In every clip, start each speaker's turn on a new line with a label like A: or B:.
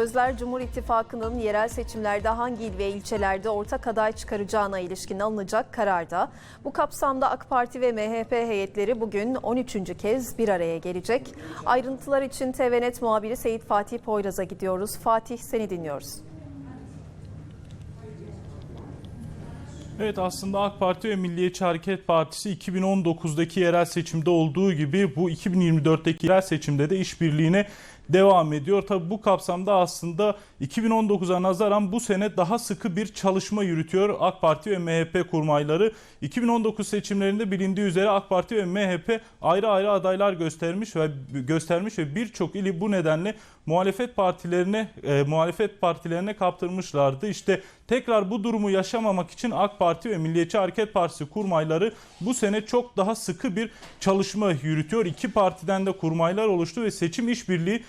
A: Sözler Cumhur İttifakı'nın yerel seçimlerde hangi il ve ilçelerde ortak aday çıkaracağına ilişkin alınacak kararda bu kapsamda AK Parti ve MHP heyetleri bugün 13. kez bir araya gelecek. Ayrıntılar için TVNet muhabiri Seyit Fatih Poyraz'a gidiyoruz. Fatih seni dinliyoruz.
B: Evet aslında AK Parti ve Milliyetçi Hareket Partisi 2019'daki yerel seçimde olduğu gibi bu 2024'teki yerel seçimde de işbirliğine devam ediyor. Tabi bu kapsamda aslında 2019'a nazaran bu sene daha sıkı bir çalışma yürütüyor AK Parti ve MHP kurmayları. 2019 seçimlerinde bilindiği üzere AK Parti ve MHP ayrı ayrı adaylar göstermiş ve göstermiş ve birçok ili bu nedenle muhalefet partilerine e, muhalefet partilerine kaptırmışlardı. İşte tekrar bu durumu yaşamamak için AK Parti ve Milliyetçi Hareket Partisi kurmayları bu sene çok daha sıkı bir çalışma yürütüyor. İki partiden de kurmaylar oluştu ve seçim işbirliği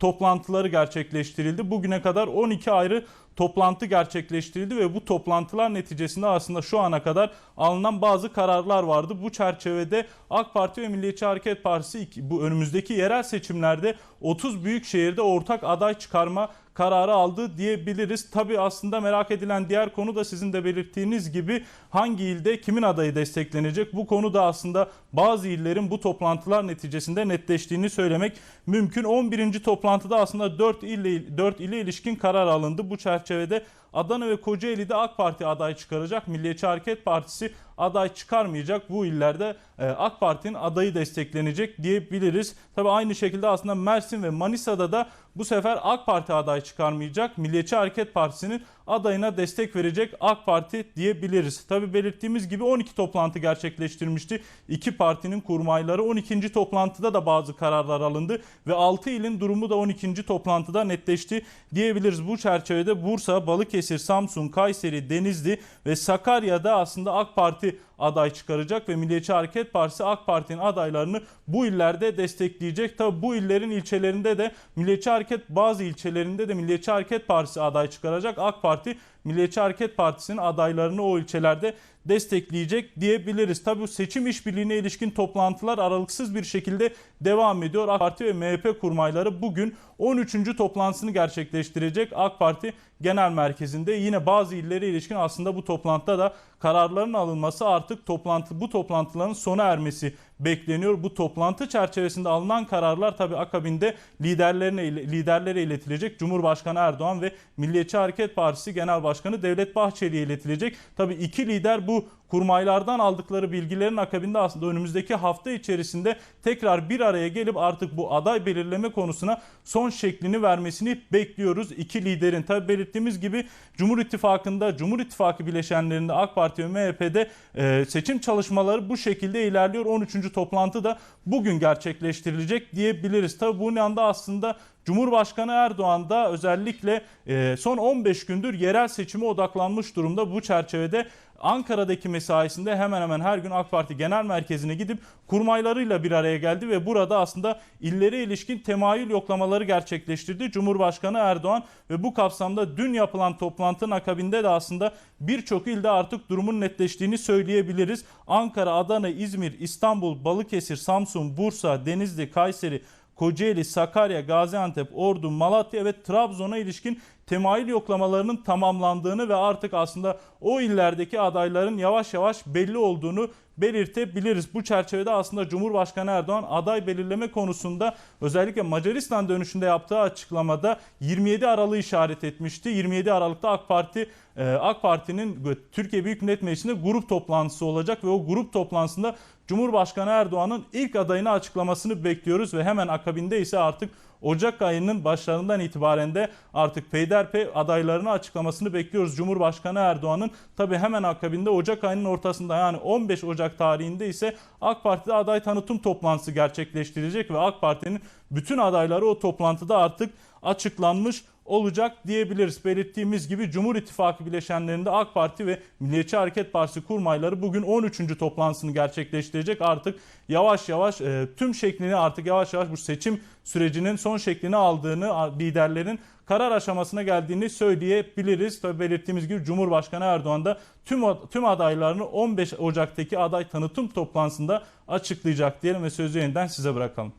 B: toplantıları gerçekleştirildi. Bugüne kadar 12 ayrı toplantı gerçekleştirildi ve bu toplantılar neticesinde aslında şu ana kadar alınan bazı kararlar vardı. Bu çerçevede AK Parti ve Milliyetçi Hareket Partisi bu önümüzdeki yerel seçimlerde 30 büyük şehirde ortak aday çıkarma kararı aldı diyebiliriz. Tabii aslında merak edilen diğer konu da sizin de belirttiğiniz gibi hangi ilde kimin adayı desteklenecek? Bu konu da aslında bazı illerin bu toplantılar neticesinde netleştiğini söylemek mümkün. 11. toplantıda aslında 4 ile 4 ile ilişkin karar alındı. Bu çerçevede Adana ve Kocaeli'de AK Parti aday çıkaracak. Milliyetçi Hareket Partisi aday çıkarmayacak. Bu illerde e, AK Parti'nin adayı desteklenecek diyebiliriz. Tabi aynı şekilde aslında Mersin ve Manisa'da da bu sefer AK Parti aday çıkarmayacak. Milliyetçi Hareket Partisi'nin adayına destek verecek AK Parti diyebiliriz. Tabi belirttiğimiz gibi 12 toplantı gerçekleştirmişti. İki partinin kurmayları 12. toplantıda da bazı kararlar alındı ve 6 ilin durumu da 12. toplantıda netleşti diyebiliriz. Bu çerçevede Bursa, Balıkesir, Samsun, Kayseri, Denizli ve Sakarya'da aslında AK Parti parti aday çıkaracak ve Milliyetçi Hareket Partisi AK Parti'nin adaylarını bu illerde destekleyecek. Tabi bu illerin ilçelerinde de Milliyetçi Hareket bazı ilçelerinde de Milliyetçi Hareket Partisi aday çıkaracak. AK Parti Milliyetçi Hareket Partisi'nin adaylarını o ilçelerde destekleyecek diyebiliriz. Tabi seçim işbirliğine ilişkin toplantılar aralıksız bir şekilde devam ediyor. AK Parti ve MHP kurmayları bugün 13. toplantısını gerçekleştirecek. AK Parti Genel Merkezi'nde yine bazı illere ilişkin aslında bu toplantıda da kararların alınması artık toplantı bu toplantıların sona ermesi bekleniyor. Bu toplantı çerçevesinde alınan kararlar tabi akabinde liderlerine liderlere iletilecek. Cumhurbaşkanı Erdoğan ve Milliyetçi Hareket Partisi Genel Başkanı Devlet Bahçeli'ye iletilecek. Tabi iki lider bu kurmaylardan aldıkları bilgilerin akabinde aslında önümüzdeki hafta içerisinde tekrar bir araya gelip artık bu aday belirleme konusuna son şeklini vermesini bekliyoruz. İki liderin tabi belirttiğimiz gibi Cumhur İttifakı'nda Cumhur İttifakı bileşenlerinde AK Parti ve MHP'de e, seçim çalışmaları bu şekilde ilerliyor. 13. toplantı da bugün gerçekleştirilecek diyebiliriz. Tabi bu anda aslında Cumhurbaşkanı Erdoğan da özellikle e, son 15 gündür yerel seçime odaklanmış durumda. Bu çerçevede Ankara'daki mesaisinde hemen hemen her gün AK Parti Genel Merkezi'ne gidip kurmaylarıyla bir araya geldi ve burada aslında illere ilişkin temayül yoklamaları gerçekleştirdi Cumhurbaşkanı Erdoğan ve bu kapsamda dün yapılan toplantının akabinde de aslında birçok ilde artık durumun netleştiğini söyleyebiliriz. Ankara, Adana, İzmir, İstanbul, Balıkesir, Samsun, Bursa, Denizli, Kayseri, Kocaeli, Sakarya, Gaziantep, Ordu, Malatya ve Trabzon'a ilişkin temayül yoklamalarının tamamlandığını ve artık aslında o illerdeki adayların yavaş yavaş belli olduğunu belirtebiliriz. Bu çerçevede aslında Cumhurbaşkanı Erdoğan aday belirleme konusunda özellikle Macaristan dönüşünde yaptığı açıklamada 27 Aralık'ı işaret etmişti. 27 Aralık'ta AK Parti e, AK Parti'nin Türkiye Büyük Millet Meclisi'nde grup toplantısı olacak ve o grup toplantısında Cumhurbaşkanı Erdoğan'ın ilk adayını açıklamasını bekliyoruz ve hemen akabinde ise artık Ocak ayının başlarından itibaren de artık peyderpey adaylarını açıklamasını bekliyoruz. Cumhurbaşkanı Erdoğan'ın tabi hemen akabinde Ocak ayının ortasında yani 15 Ocak tarihinde ise AK Parti'de aday tanıtım toplantısı gerçekleştirecek ve AK Parti'nin bütün adayları o toplantıda artık açıklanmış olacak diyebiliriz. Belirttiğimiz gibi Cumhur İttifakı bileşenlerinde AK Parti ve Milliyetçi Hareket Partisi kurmayları bugün 13. toplantısını gerçekleştirecek. Artık yavaş yavaş e, tüm şeklini artık yavaş yavaş bu seçim sürecinin son şeklini aldığını liderlerin karar aşamasına geldiğini söyleyebiliriz. Tabi belirttiğimiz gibi Cumhurbaşkanı Erdoğan da tüm tüm adaylarını 15 Ocak'taki aday tanıtım toplantısında açıklayacak diyelim ve sözü yeniden size bırakalım.